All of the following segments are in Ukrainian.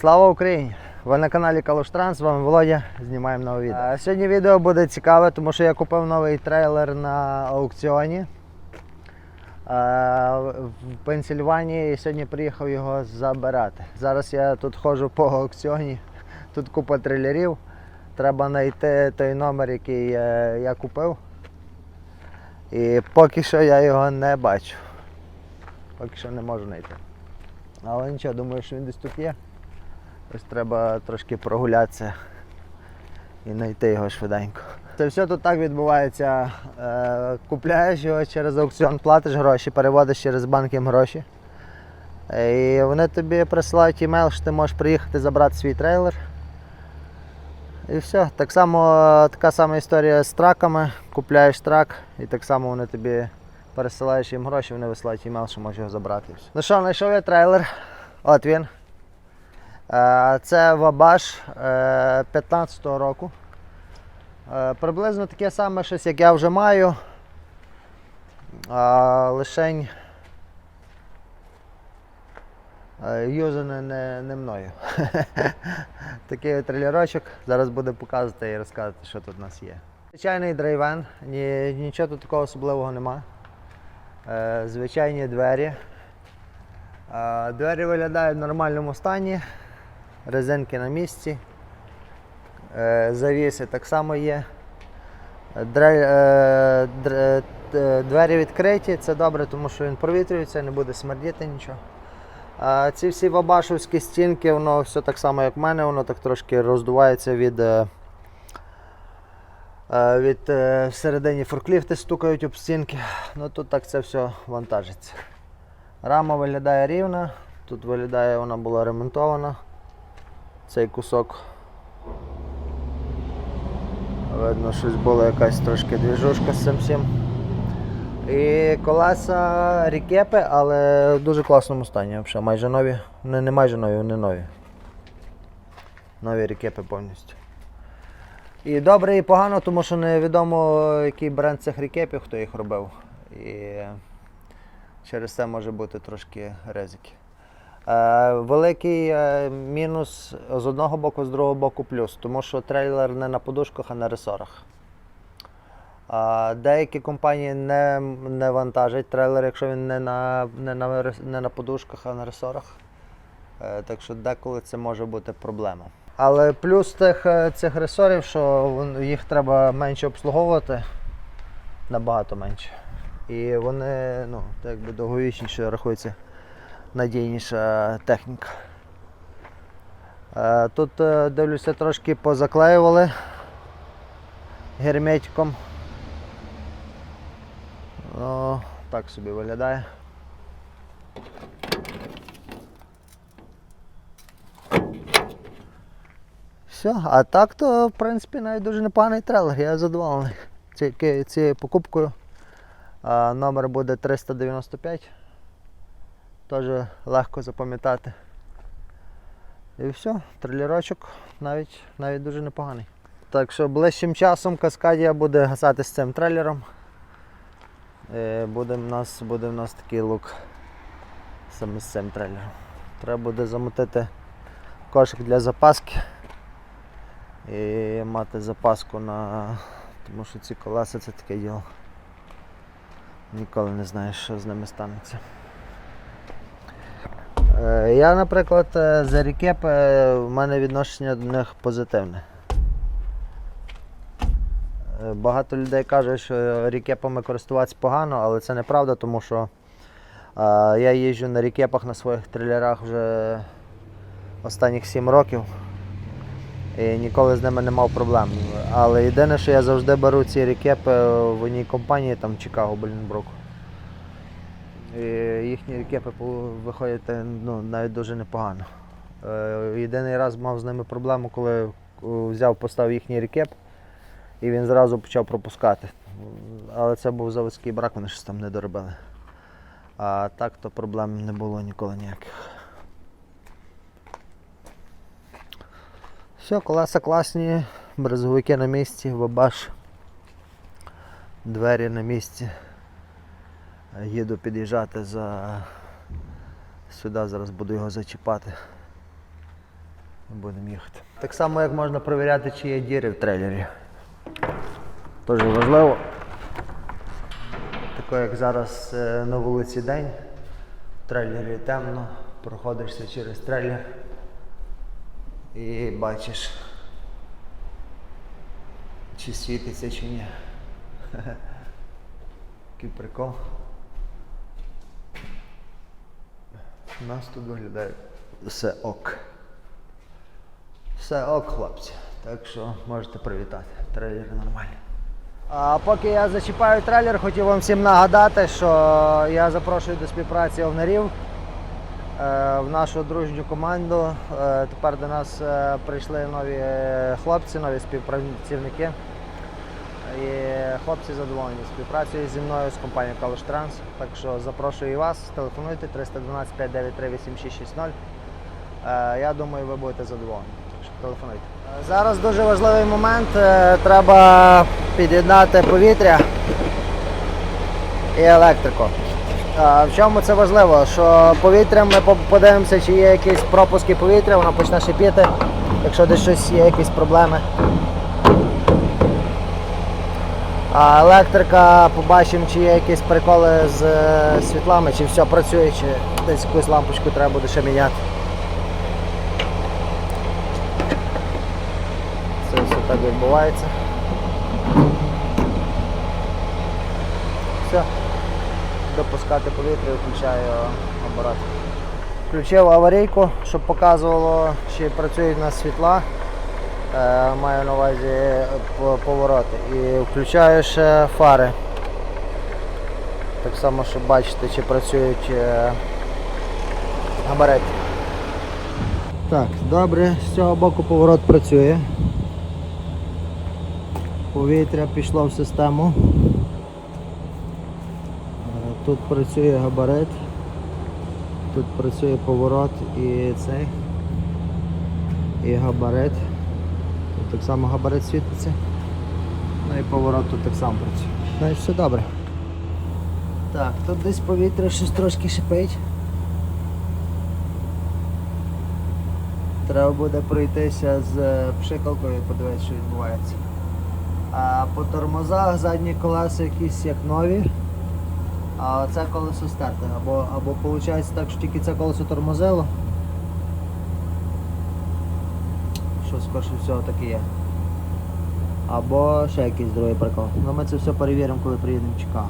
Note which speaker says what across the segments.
Speaker 1: Слава Україні! Ви на каналі Калуштранс, з вами Володя, знімаємо нове відео. Сьогодні відео буде цікаве, тому що я купив новий трейлер на аукціоні в Пенсільванії і сьогодні приїхав його забирати. Зараз я тут ходжу по аукціоні, тут купа трейлерів. Треба знайти той номер, який я купив. І поки що я його не бачу. Поки що не можу знайти. Але нічого, думаю, що він десь тут є. Ось треба трошки прогулятися і знайти його швиденько. Це все тут так відбувається. Е, купляєш його через аукціон, платиш гроші, переводиш через банк їм гроші. Е, І вони тобі присилають емейл, що ти можеш приїхати забрати свій трейлер. І все. Так само така сама історія з траками. Купляєш трак і так само вони тобі пересилаєш їм гроші, вони висилають емейл, що можеш його забрати. Ну що, знайшов я трейлер. От він. Е, Це Вабаш 15-го року. Е, Приблизно таке саме щось, як я вже маю. Лишень е, юзане не, не мною. Такий от трейлерочок. Зараз буде показувати і розказувати, що тут у нас є. Звичайний драйвен, ні, нічого тут такого особливого нема. Е, Звичайні двері. Е, Двері виглядають в нормальному стані, резинки на місці, Е, завіси так само є. Е, е, Двері відкриті, це добре, тому що він провітрюється, не буде смердіти нічого. Ці всі вабашовські стінки, воно все так само, як в мене, воно так трошки роздувається від. Від всередині форкліфти стукають об стінки. Ну тут так це все вантажиться. Рама виглядає рівна, тут виглядає, вона була ремонтована. Цей кусок. Видно, щось була якась трошки двіжушка з цим всім. І колеса рікепи, але в дуже класному стані. Взагалі, майже нові. Не, не майже нові, вони нові. Нові рікепи повністю. І добре і погано, тому що невідомо, який бренд цих рікепів, хто їх робив. І через це може бути трошки ризики. Е, великий е, мінус з одного боку, з другого боку плюс, тому що трейлер не на подушках, а на ресорах. Деякі компанії не, не вантажать трейлер, якщо він не на, не на, не на подушках, а на ресорах. Е, так що деколи це може бути проблема. Але плюс тих, е, цих ресорів, що їх треба менше обслуговувати, набагато менше. І вони ну, довговічніше рахується надійніша техніка. Е, Тут е, дивлюся трошки позаклеювали герметиком. О, так собі виглядає. Все, а так то в принципі навіть дуже непоганий трейлер, я задоволений цією покупкою. Номер буде 395. Теж легко запам'ятати. І все, трилерочок навіть, навіть дуже непоганий. Так що ближчим часом Каскадія буде гасати з цим трейлером. І буде в нас, буде в нас такий лук саме з цим трейлером. Треба буде замотити кошик для запаски і мати запаску на. Тому що ці колеса це таке діло. Ніколи не знаєш, що з ними станеться. Е, Я, наприклад, е, за рікеп е, в мене відношення до них позитивне. Багато людей кажуть, що рікепами користуватися погано, але це неправда, тому що я їжджу на рікепах на своїх трилерах вже останніх 7 років і ніколи з ними не мав проблем. Але єдине, що я завжди беру ці рікепи в одній компанії, там Чикаго, Блінбрук. Їхні рікепи виходять е, ну, навіть дуже непогано. Е, Єдиний раз мав з ними проблему, коли е, взяв, поставив їхній рікеп і він зразу почав пропускати. Але це був заводський брак, вони щось там не доробили. А так то проблем не було ніколи ніяких. Все, колеса класні, брезговики на місці, вабаш. Двері на місці. Їду під'їжджати за сюди, зараз буду його зачіпати. Будемо їхати. Так само, як можна перевіряти, чи є діри в трейлері. Дуже важливо. Тако як зараз е, на вулиці день, в трейлері темно, проходишся через трейлер і бачиш, чи світиться, чи ні. Який прикол. У нас тут виглядає все ок. Все ок, хлопці. Так що можете привітати. Трейлер нормальний. А поки я зачіпаю трейлер, хотів вам всім нагадати, що я запрошую до співпраці овнарів е, в нашу дружню команду. Е, Тепер до нас е, прийшли нові хлопці, нові співпрацівники. І хлопці задоволені співпрацею зі мною з компанією College Trans. Так що запрошую і вас, телефонуйте 312 593 8660. Е, Я думаю, ви будете задоволені. Так що телефонуйте. Зараз дуже важливий момент. Е, Треба під'єднати повітря і електрику. Е, В чому це важливо? Що повітрям ми подивимося, чи є якісь пропуски повітря, воно почне шипіти, якщо десь щось є, якісь проблеми. А електрика побачимо, чи є якісь приколи з е, світлами, чи все працює, чи десь якусь лампочку треба буде ще міняти. Це все так відбувається. Все. Допускати повітря, включаю апарат. Включив аварійку, щоб показувало, чи працюють у нас світла. Е, Маю на увазі е, повороти. І включаю ще фари. Так само, щоб бачити, чи працюють е, габарити. Так, добре, з цього боку поворот працює. Повітря пішло в систему. Тут працює габарит. Тут працює поворот і цей. І габарит. Тут так само габарит світиться. Ну і поворот тут так само працює. Значить все добре. Так, тут десь повітря щось трошки шипить. Треба буде пройтися з е, пшикалкою і подивитися, що відбувається. А по тормозах задні колеса якісь як нові, а це колесо стерте. Або, або виходить так, що тільки це колесо тормозило. Що скорше всього так і є. Або ще якийсь другий прикол. Ну ми це все перевіримо, коли приїдемо в Чикаго.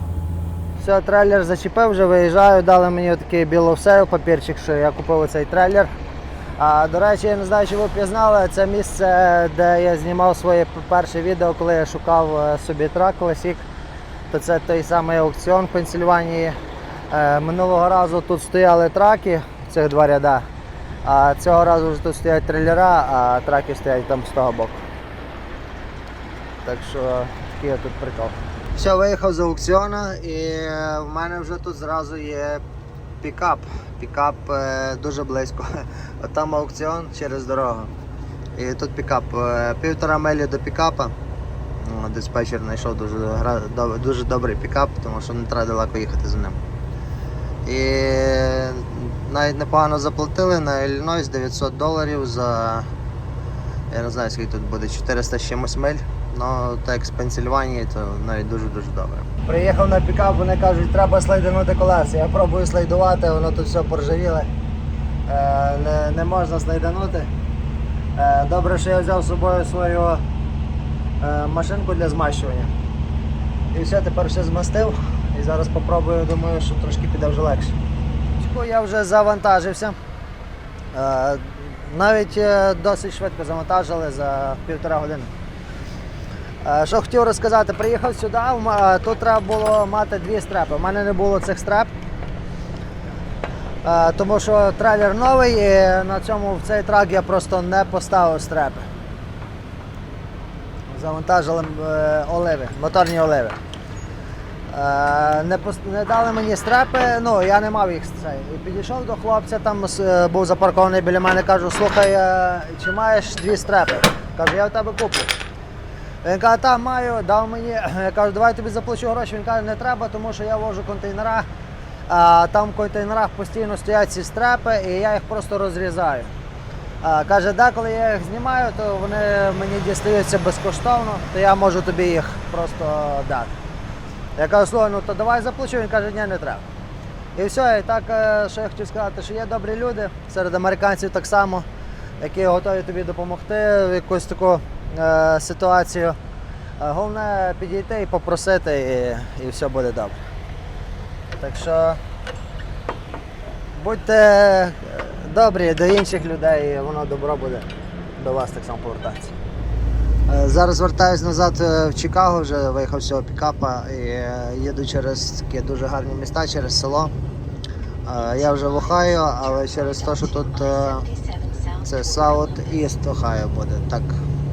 Speaker 1: Все, трейлер зачепив, вже виїжджаю, дали мені такий біловсейл папірчик, що я купив цей трейлер. А, до речі, я не знаю, чи ви пізнали, це місце, де я знімав своє перше відео, коли я шукав е, собі трак Classic. То це той самий аукціон в Пенсільванії. Е, Минулого разу тут стояли траки, цих два ряда. А цього разу вже тут стоять трейлера, а траки стоять там з того боку. Так що такий от тут прикол. Все, виїхав з аукціону і в мене вже тут зразу є пікап. Пікап е, дуже близько. От там аукціон через дорогу. І тут пікап. Е, Півтора милі до пікапа. Ну, Диспетчер знайшов дуже, дуже добрий пікап, тому що не треба далеко їхати за ним. І навіть непогано заплатили на Іллінойс 900 доларів за. Я не знаю скільки тут буде, 400 з чимось миль. Ну, так з Пенсільванії, то навіть дуже-дуже добре. Приїхав на пікап, вони кажуть, треба слайдинути колеса. Я пробую слайдувати, воно тут все поржавіле. Е, не, не можна слайданути. Е, добре, що я взяв з собою свою е, машинку для змащування. І все, тепер все змастив. І зараз попробую, думаю, що трошки піде вже легше. Я вже завантажився. Е, навіть е, досить швидко завантажили за півтора години. Е, Що хотів розказати, приїхав сюди, тут треба було мати дві стрепи. У мене не було цих стреп. Тому що трейлер новий і на цьому в цей трак я просто не поставив стрепи. Завантажили оливи, моторні оливи. Е, Не, не дали мені стрепи, ну я не мав їх цей. І підійшов до хлопця, там е, був запаркований біля мене, кажу, слухай, е, чи маєш дві стрепи? Кажу, я в тебе куплю. Він каже, так, маю, дав мені. Я кажу, давай тобі заплачу гроші. Він каже, не треба, тому що я вожу контейнера. А там в контейнерах постійно стоять ці стрепи, і я їх просто розрізаю. А, каже, да, коли я їх знімаю, то вони мені дістаються безкоштовно, то я можу тобі їх просто дати. Я кажу, слухай, ну то давай заплачу, він каже, ні, не треба. І все, і так, е, що я хотів сказати, що є добрі люди серед американців так само, які готові тобі допомогти в якусь таку е, ситуацію. Е, Головне підійти і попросити, і, і все буде добре. Так що будьте е, добрі до інших людей, і воно добро буде до вас так само повертатися. Е, Зараз вертаюсь назад е, в Чикаго, вже виїхав з цього пікапа і е, їду через такі дуже гарні міста, через село. Я вже в Ohio, але через те, що тут це South East Ohio буде, так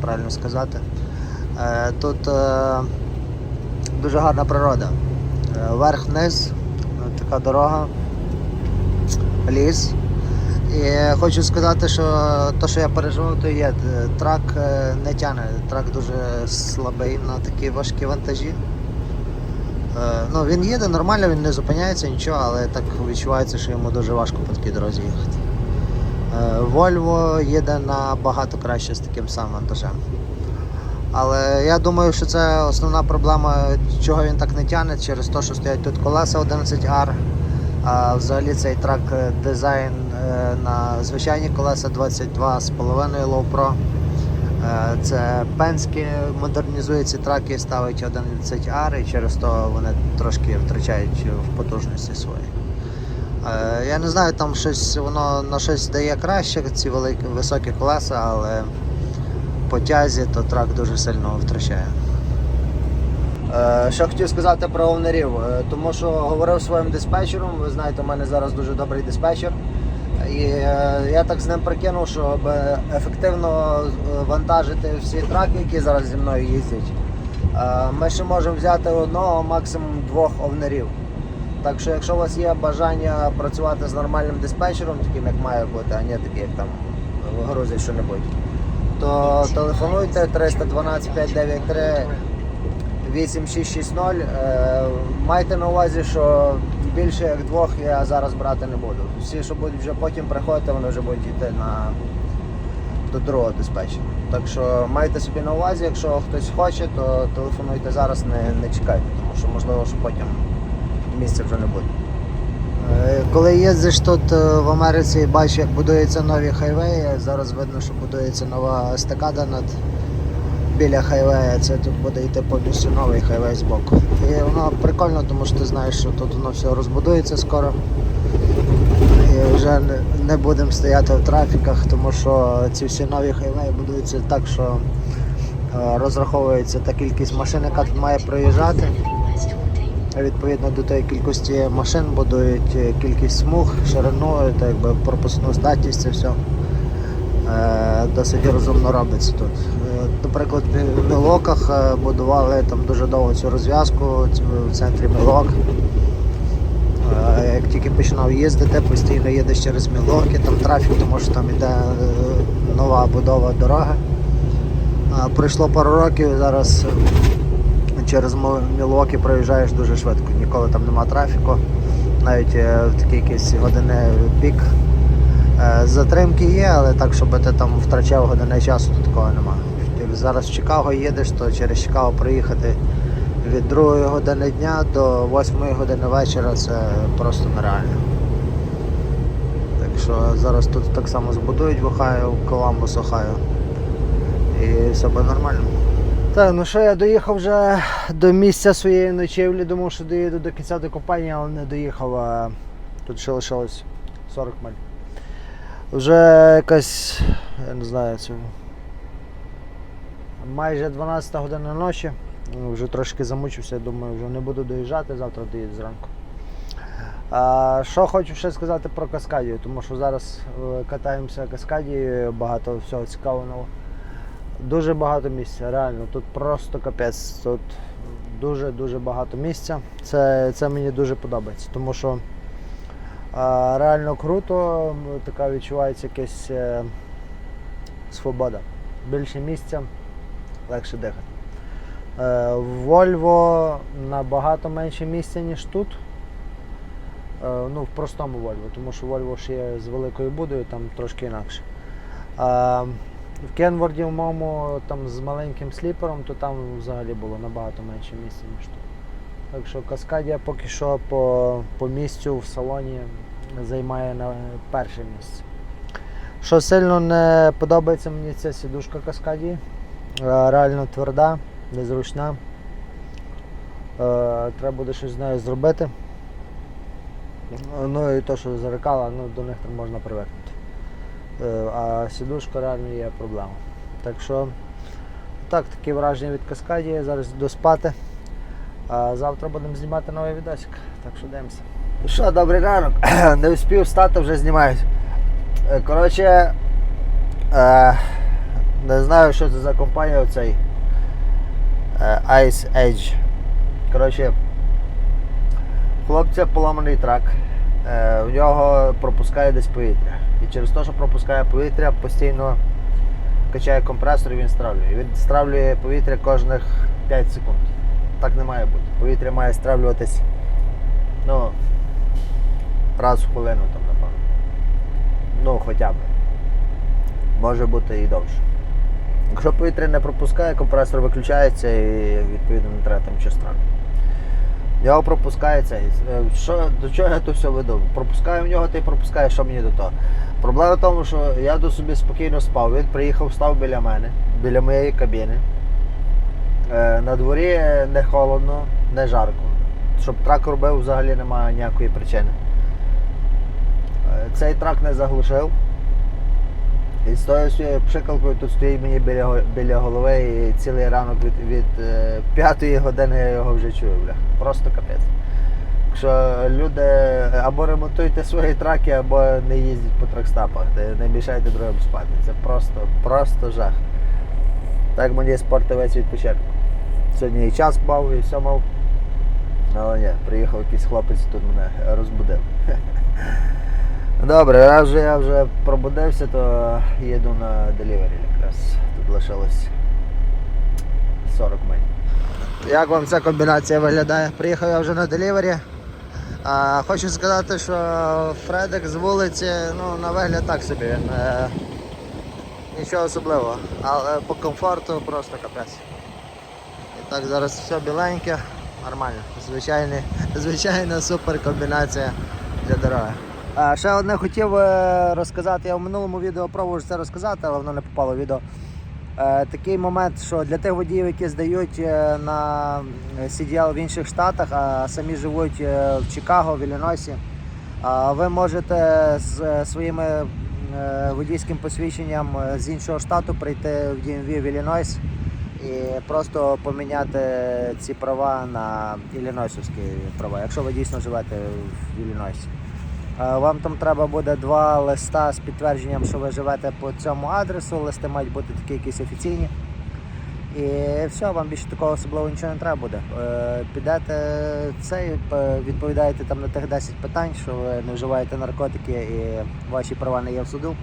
Speaker 1: правильно сказати. Тут дуже гарна природа. Верх-вниз, така дорога, ліс. І хочу сказати, що те, що я переживав, то є. Трак е, не тягне, трак дуже слабий на такі важкі вантажі. Е, Ну, він їде нормально, він не зупиняється, нічого, але так відчувається, що йому дуже важко по такій дорозі їхати. Е, Volvo їде набагато краще з таким самим вантажем. Але я думаю, що це основна проблема, чого він так не тягне, через те, що стоять тут колеса 11R. А взагалі цей трак дизайн на звичайні колеса 22,5 Low Pro. Е, Це Penske модернізує ці траки, ставить 11R і через то вони трошки втрачають в потужності свої. Е, Я не знаю, там щось воно на щось дає краще, ці великі високі колеса, але по тязі то трак дуже сильно втрачає. Е, Що хотів сказати про овнерів, Е, тому що говорив своїм диспетчером, ви знаєте, у мене зараз дуже добрий диспетчер. І е, я так з ним прикинув, щоб ефективно е, вантажити всі траки, які зараз зі мною їздять. е, Ми ще можемо взяти одного, максимум двох овнерів. Так що, якщо у вас є бажання працювати з нормальним диспетчером, таким як має бути, а не такий, як там грузить що-небудь, то телефонуйте 312 593 8660. Е, Майте на увазі, що більше як двох я зараз брати не буду. Всі, що будуть вже потім приходити, вони вже будуть йти на до другого диспетчера. Так що майте собі на увазі, якщо хтось хоче, то телефонуйте зараз, не, не чекайте, тому що можливо, що потім місця вже не буде. Е, Коли їздиш тут е, в Америці, і бачиш, як будуються нові хайвеї. Зараз видно, що будується нова естакада над біля хайвея. Це тут буде йти повністю новий хайвей з боку. І воно прикольно, тому що ти знаєш, що тут воно все розбудується скоро. І вже не, будемо стояти в трафіках, тому що ці всі нові хайвеї будуються так, що е, розраховується та кількість машин, яка тут має проїжджати. Відповідно до тої кількості машин будують е, кількість смуг, ширину, та якби пропускну здатність, це все е, досить розумно робиться тут. Наприклад, в Мілоках е, будували там дуже довго цю розв'язку в центрі Мілок. Е, Як тільки починав їздити, постійно їдеш через Мілоки, там трафік, тому що там йде е, нова будова дороги. Пройшло пару років, зараз через Мілуокі проїжджаєш дуже швидко, ніколи там нема трафіку, навіть в такі якісь години пік. Затримки є, але так, щоб ти там втрачав години часу, то такого нема. Як зараз в Чикаго їдеш, то через Чикаго проїхати від 2 години дня до 8 години вечора це просто нереально. Так що зараз тут так само збудують в Ohio, в Коламбус, Ohio. І все буде нормально. Так, ну що, я доїхав вже до місця своєї ночівлі, думав, що доїду до кінця до компанії, але не доїхав. А тут ще лишилось 40 миль. Вже якась, я не знаю, це майже 12 година ночі. Ну, Вже трошки замучився, думаю, вже не буду доїжджати, завтра доїду зранку. Що хочу ще сказати про Каскадію, тому що зараз е, катаємося Каскадією, багато всього цікавого. Дуже багато місця, реально. Тут просто капець. Тут дуже-дуже багато місця. Це, це мені дуже подобається, тому що реально круто, така відчувається якась е, свобода. Більше місця, легше дихати. Е, в Volvo набагато менше місця, ніж тут. Е, ну, в простому Volvo, тому що Volvo ж є з великою будою, там трошки інакше. В Кенворді, в моєму там з маленьким сліпером, то там взагалі було набагато менше місця, ніж тут. Так що Каскадія поки що по, по місцю в салоні займає на перше місце. Що сильно не подобається мені ця сідушка Каскадії. Е, Реально тверда, незручна. Е, Треба буде щось з нею зробити. Ну і то, що зеркала, ну, до них там можна привикнути. Е, А сідушка реально є проблема. Так що так, такі враження від Каскадії. Зараз йду спати. А завтра будемо знімати новий відосик. Так що дивимося. Що, добрий ранок. Не встиг встати, вже знімають. Е, Коротше, е, не знаю, що це за компанія оцей е, Ice Edge. Коротше, хлопця поламаний трак. Е, в нього пропускає десь повітря. І через те, що пропускає повітря, постійно качає компресор і він стравлює. Він стравлює повітря кожних 5 секунд. Так не має бути. Повітря має стравлюватись ну, раз в хвилину там, напевно. Ну, хоча б. Може бути і довше. Якщо повітря не пропускає, компресор виключається і відповідно не треба там стравлювати. Його пропускається. е, Що, до чого я то все веду? Пропускаю в нього, ти пропускає, що мені до того. Проблема в тому, що я до собі спокійно спав. Він приїхав, став біля мене, біля моєї кабіни. Е, На дворі не холодно, не жарко. Щоб трак робив, взагалі немає ніякої причини. Е, Цей трак не заглушив. І з тою пшикалкою тут стоїть мені біля, біля голови і цілий ранок від, від е, п'ятої години я його вже чую, бля. Просто капець. Так що люди або ремонтуйте свої траки, або не їздіть по тракстапах, не, мішайте другим спати. Це просто, просто жах. Так мені спортив весь відпочинок. Сьогодні і час мав, і все мав. Але ні, приїхав якийсь хлопець тут мене розбудив. Добре, раз вже я вже пробудився, то їду на делівері якраз. Тут лишилось 40 миль. Як вам ця комбінація виглядає? Приїхав я вже на делівері. А, хочу сказати, що Фредик з вулиці ну, на вигляд так собі. Він, е, нічого особливого, але по комфорту просто капець. І так зараз все біленьке, нормально. Звичайний, звичайна супер комбінація для дороги. Ще одне хотів е, розказати. Я в минулому відео пробував це розказати, але воно не попало в відео. Е, такий момент, що для тих водіїв, які здають е, на CDL в інших штатах, а самі живуть в Чикаго, в Іллінойсі, ви можете з своїми е, водійським посвідченням з іншого штату прийти в DMV в Іллінойс і просто поміняти ці права на іллінойсовські права, якщо ви дійсно живете в Іллінойсі. Е, Вам там треба буде два листа з підтвердженням, що ви живете по цьому адресу. Листи мають бути такі якісь офіційні. І все, вам більше такого особливо нічого не треба буде. Е, Підете це, відповідаєте там на тих 10 питань, що ви не вживаєте наркотики і ваші права не є в суду.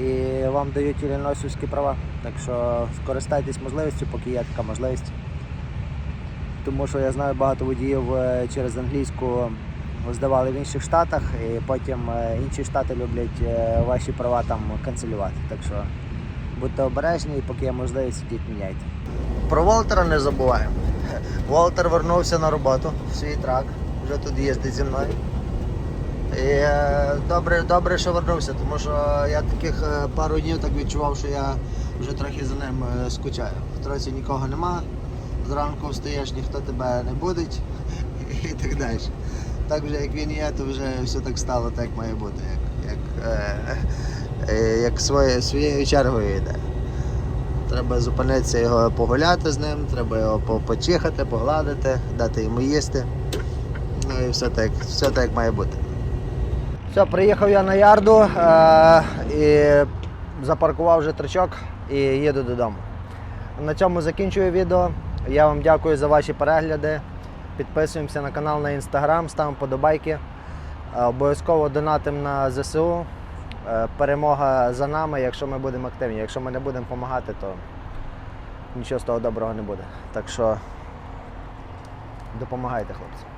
Speaker 1: І вам дають іллінойсівські права. Так що скористайтесь можливістю, поки є така можливість. Тому що я знаю багато водіїв е, через англійську здавали в інших штатах, і потім е, інші штати люблять е, ваші права там канцелювати. Так що будьте обережні і поки є можливість, ідіть міняйте. Про Волтера не забуваємо. Волтер вернувся на роботу в свій трак, вже тут їздить зі мною. І е, добре, добре, що вернувся, тому що я таких пару днів так відчував, що я вже трохи за ним скучаю. В троці нікого нема, зранку встаєш, ніхто тебе не будить і так далі. Так вже як він є, то вже все так стало, так має бути, як, як, е, е, як своє, своєю чергою йде. Треба зупинитися його погуляти з ним, треба його почихати, погладити, дати йому їсти. Ну і все так, все так має бути. Все, приїхав я на ярду е- і запаркував вже тричок і їду додому. На цьому закінчую відео. Я вам дякую за ваші перегляди. Підписуємося на канал на інстаграм, ставимо подобайки. Е, Обов'язково донатимо на ЗСУ. Е, Перемога за нами, якщо ми будемо активні. Якщо ми не будемо допомагати, то нічого з того доброго не буде. Так що допомагайте, хлопці.